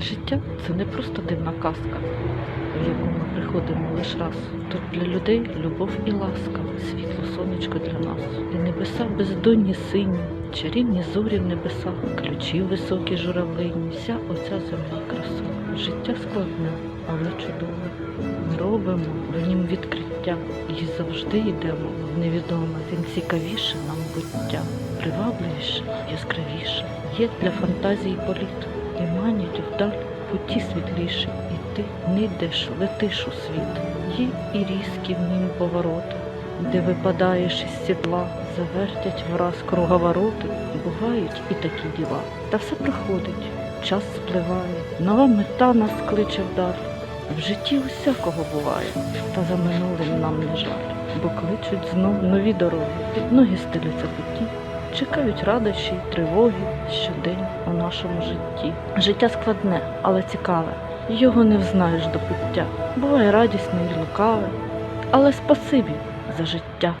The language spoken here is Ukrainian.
Життя це не просто дивна казка, в яку ми приходимо лише раз. Тут для людей любов і ласка, світло сонечко для нас. І небеса бездонні сині, чарівні зорі в небесах, ключі високі журавлині, вся оця земля краса. Життя складне, але чудове. Ми робимо в нім відкриття і завжди йдемо в невідоме. Він цікавіше нам буття, привабливіше, яскравіше. Є для фантазії політ і манять вдаль путі світліші, і ти не йдеш, летиш у світ. Є і різкі в нім повороти, де випадаєш із сідла, завертять враз круговороти, бувають і такі діла. Та все проходить, час спливає, нова мета нас кличе вдаль. В житті усякого буває, та за минулим нам не жаль, бо кличуть знов нові дороги, під ноги стеляться путі, чекають радощі й тривоги щодень у нашому житті. Життя складне, але цікаве, його не взнаєш до пуття. Буває радісне і лукаве, але спасибі за життя.